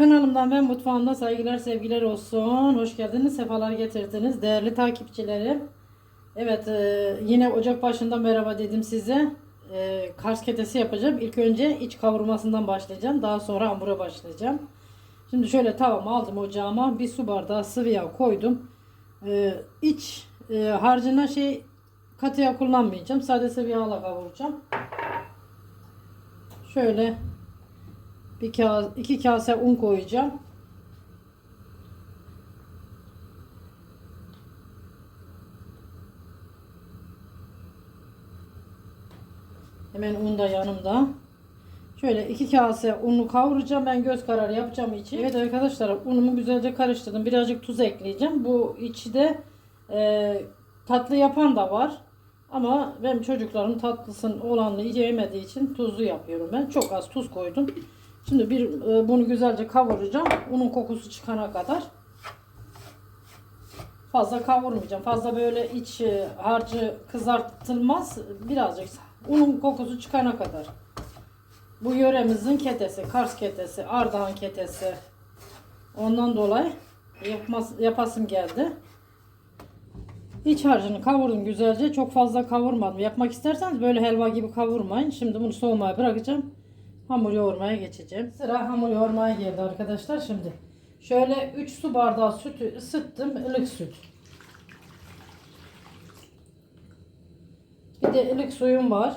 Kanalımdan ve mutfağımda saygılar sevgiler olsun. Hoş geldiniz, sefalar getirdiniz değerli takipçilerim. Evet e, yine ocak başında merhaba dedim size. E, Kars ketesi yapacağım. İlk önce iç kavurmasından başlayacağım. Daha sonra hamura başlayacağım. Şimdi şöyle tavamı aldım ocağıma. Bir su bardağı sıvı yağ koydum. E, iç e, harcına şey katı yağ kullanmayacağım. Sade sıvı yağla kavuracağım. Şöyle bir kase, iki kase un koyacağım. Hemen un da yanımda. Şöyle iki kase unu kavuracağım. Ben göz kararı yapacağım içi. Evet arkadaşlar unumu güzelce karıştırdım. Birazcık tuz ekleyeceğim. Bu içi de e, tatlı yapan da var. Ama benim çocuklarım tatlısın olanını yiyemediği için tuzlu yapıyorum ben. Çok az tuz koydum. Şimdi bir e, bunu güzelce kavuracağım. Unun kokusu çıkana kadar. Fazla kavurmayacağım. Fazla böyle iç e, harcı kızartılmaz. Birazcık unun kokusu çıkana kadar. Bu yöremizin ketesi, Kars ketesi, Ardahan ketesi. Ondan dolayı yapmaz, yapasım geldi. İç harcını kavurdum güzelce. Çok fazla kavurmadım. Yapmak isterseniz böyle helva gibi kavurmayın. Şimdi bunu soğumaya bırakacağım. Hamur yoğurmaya geçeceğim. Sıra hamur yoğurmaya geldi arkadaşlar. Şimdi şöyle 3 su bardağı sütü ısıttım. ılık süt. Bir de ılık suyum var.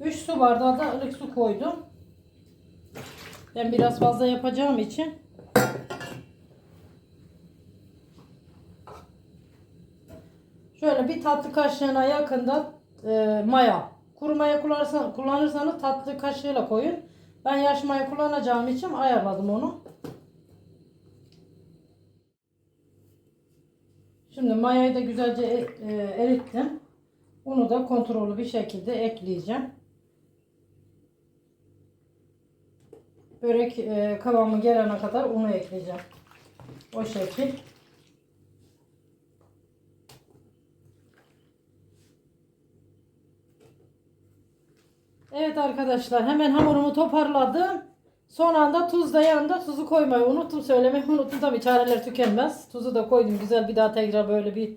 Üç su bardağı da ılık su koydum. Ben biraz fazla yapacağım için Şöyle bir tatlı kaşığına yakında e, maya. Kuru maya kullanırsanız, kullanırsanız tatlı kaşığıyla koyun. Ben yaş maya kullanacağım için ayarladım onu. Şimdi mayayı da güzelce e, e, erittim. Onu da kontrollü bir şekilde ekleyeceğim. Börek e, kıvamı gelene kadar unu ekleyeceğim. O şekil. Evet arkadaşlar hemen hamurumu toparladım. Son anda tuz da yanında tuzu koymayı unuttum söylemeyi unuttum tabii çareler tükenmez. Tuzu da koydum güzel bir daha tekrar böyle bir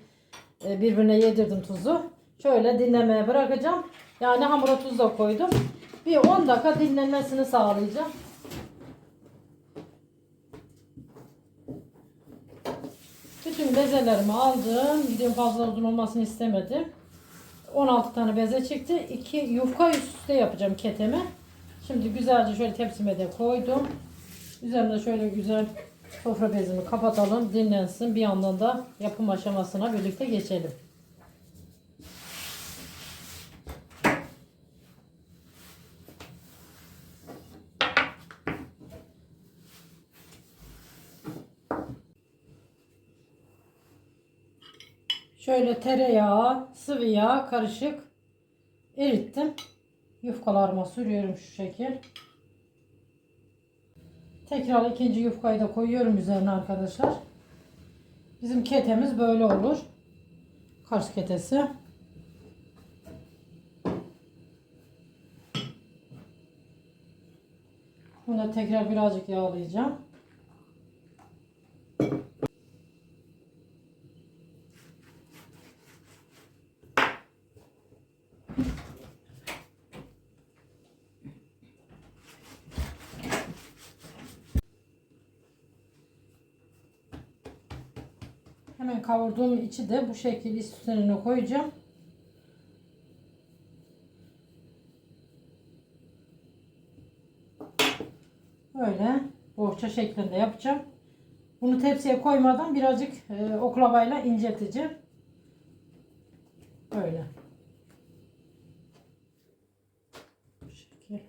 e, birbirine yedirdim tuzu. Şöyle dinlemeye bırakacağım. Yani hamura tuz da koydum. Bir 10 dakika dinlenmesini sağlayacağım. Bütün bezelerimi aldım. Videom fazla uzun olmasını istemedim. 16 tane beze çıktı. 2 yufka üst üste yapacağım keteme. Şimdi güzelce şöyle tepsime de koydum. Üzerine şöyle güzel sofra bezimi kapatalım. Dinlensin. Bir yandan da yapım aşamasına birlikte geçelim. Şöyle tereyağı, sıvı yağ karışık erittim. Yufkalarıma sürüyorum şu şekil. Tekrar ikinci yufkayı da koyuyorum üzerine arkadaşlar. Bizim ketemiz böyle olur. Kars ketesi. Bunu da tekrar birazcık yağlayacağım. Hemen kavurduğum içi de bu şekilde üstüne koyacağım. Böyle bohça şeklinde yapacağım. Bunu tepsiye koymadan birazcık e, oklavayla incelteceğim. Böyle. Bu şekil.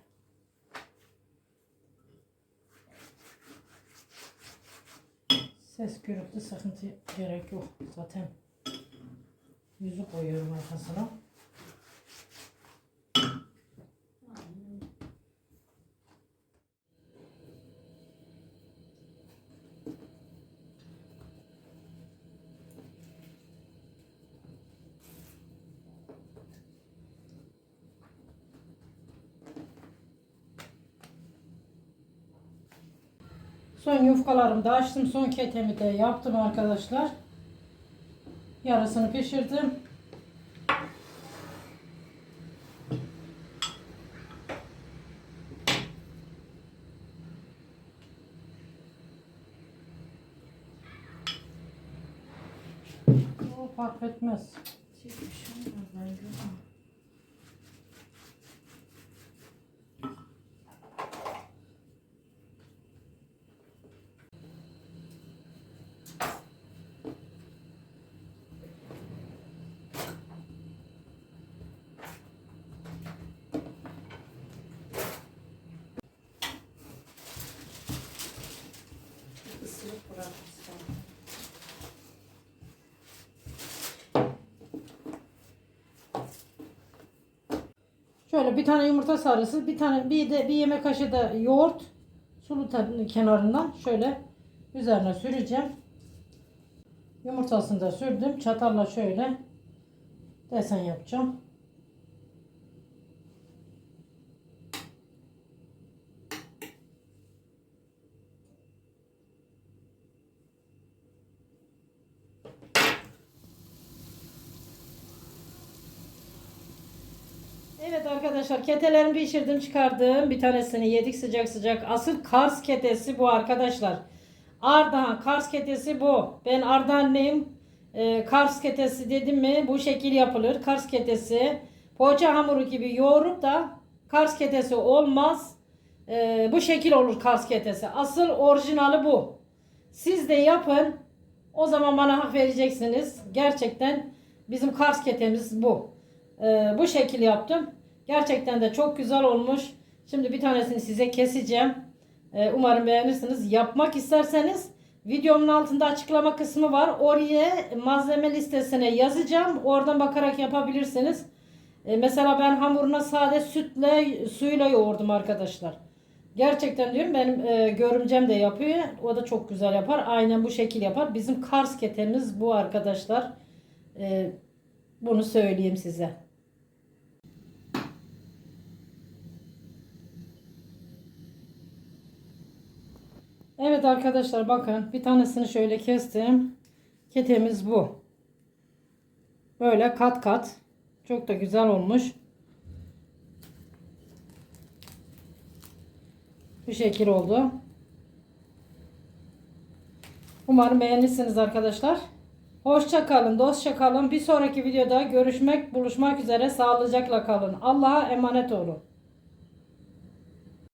Ses gürültü sıkıntı gerek yok. Zaten yüzü koyuyorum arkasına. Son yufkalarımı da açtım. Son ketemi de yaptım arkadaşlar. Yarısını pişirdim. O fark etmez. Şöyle bir tane yumurta sarısı, bir tane bir de bir yemek kaşığı da yoğurt sulu kenarından şöyle üzerine süreceğim. Yumurtasını da sürdüm. Çatalla şöyle desen yapacağım. Evet arkadaşlar ketelerimi pişirdim çıkardım. Bir tanesini yedik sıcak sıcak. Asıl Kars ketesi bu arkadaşlar. Ardahan Kars ketesi bu. Ben Ardahanlıyım. Ee, Kars ketesi dedim mi bu şekil yapılır. Kars ketesi poğaça hamuru gibi yoğurup da Kars ketesi olmaz. Ee, bu şekil olur Kars ketesi. Asıl orijinali bu. Siz de yapın. O zaman bana hak vereceksiniz. Gerçekten bizim Kars ketemiz bu. Ee, bu şekil yaptım. Gerçekten de çok güzel olmuş. Şimdi bir tanesini size keseceğim. Ee, umarım beğenirsiniz. Yapmak isterseniz videomun altında açıklama kısmı var. Oraya malzeme listesine yazacağım. Oradan bakarak yapabilirsiniz. Ee, mesela ben hamuruna sade sütle suyla yoğurdum arkadaşlar. Gerçekten diyorum benim e, görümcem de yapıyor. O da çok güzel yapar. Aynen bu şekil yapar. Bizim Kars ketemiz bu arkadaşlar. Ee, bunu söyleyeyim size. Evet arkadaşlar bakın bir tanesini şöyle kestim. Ketemiz bu. Böyle kat kat. Çok da güzel olmuş. Bu şekil oldu. Umarım beğenirsiniz arkadaşlar. Hoşça kalın, dostça kalın. Bir sonraki videoda görüşmek, buluşmak üzere. Sağlıcakla kalın. Allah'a emanet olun.